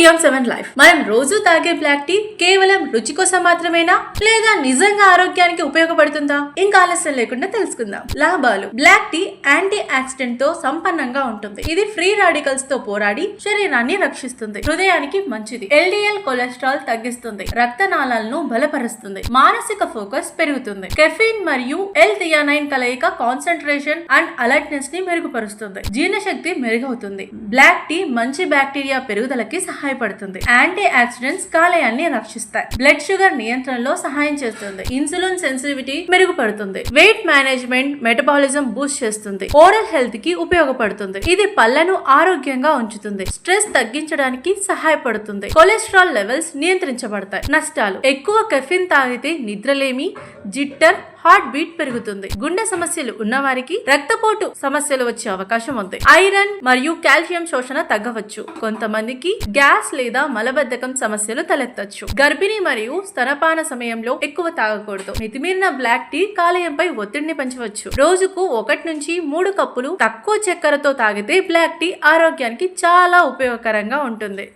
Beyond seven life మనం రోజు తాగే బ్లాక్ టీ కేవలం రుచి కోసం మాత్రమేనా? లేదా నిజంగా ఆరోగ్యానికి ఉపయోగపడుతుందా? ఇంకా ఆలస్యం లేకుండా తెలుసుకుందాం. లాభాలు. బ్లాక్ టీ యాంటీ ఆక్సిడెంట్తో సంపన్నంగా ఉంటుంది. ఇది ఫ్రీ రాడికల్స్తో పోరాడి శరీరాన్ని రక్షిస్తుంది. హృదయానికి మంచిది. ఎల్డిఎల్ కొలెస్ట్రాల్ తగ్గిస్తుంది. రక్తనాళాలను బలపరుస్తుంది. మానసిక ఫోకస్ పెరుగుతుంది. కెఫీన్ మరియు ఎల్ థియానైన్ కలయిక కాన్సన్ట్రేషన్ అండ్ అలర్ట్నెస్ని మెరుగుపరుస్తుంది. జీర్ణశక్తి మెరుగవుతుంది. బ్లాక్ టీ మంచి బ్యాక్టీరియా పెరుగుదలకి సహాయపడుతుంది యాంటీ ఆక్సిడెంట్స్ కాలేయాన్ని రక్షిస్తాయి. బ్లడ్ షుగర్ నియంత్రణలో సహాయం చేస్తుంది. ఇన్సులిన్ సెన్సిటివిటీ మెరుగుపడుతుంది. వెయిట్ మేనేజ్మెంట్ మెటబాలిజం బూస్ట్ చేస్తుంది. ఓరల్ హెల్త్కి ఉపయోగపడుతుంది. ఇది పళ్ళను ఆరోగ్యంగా ఉంచుతుంది. స్ట్రెస్ తగ్గించడానికి సహాయపడుతుంది. కొలెస్ట్రాల్ లెవెల్స్ నియంత్రించబడతాయి. నష్టాలు. ఎక్కువ కెఫిన్ తాగితే నిద్రలేమి జిట్టర్ హార్ట్ బీట్ పెరుగుతుంది. గుండె సమస్యలు ఉన్నవారికి రక్తపోటు సమస్యలు వచ్చే అవకాశం ఉంది. ఐరన్ మరియు కాల్షియం శోషణ తగ్గవచ్చు. కొంతమందికి గ్యాస్ లేదా మలబద్ధకం సమస్యలు తలెత్తచ్చు. గర్భిణి మరియు స్తనపాన సమయంలో ఎక్కువ తాగకూడదు. మితిమీరిన బ్లాక్ టీ కాలేయంపై ఒత్తిడిని పెంచవచ్చు. రోజుకు ఒకటి నుంచి మూడు కప్పులు తక్కువ చక్కెరతో తాగితే బ్లాక్ టీ ఆరోగ్యానికి చాలా ఉపయోగకరంగా ఉంటుంది.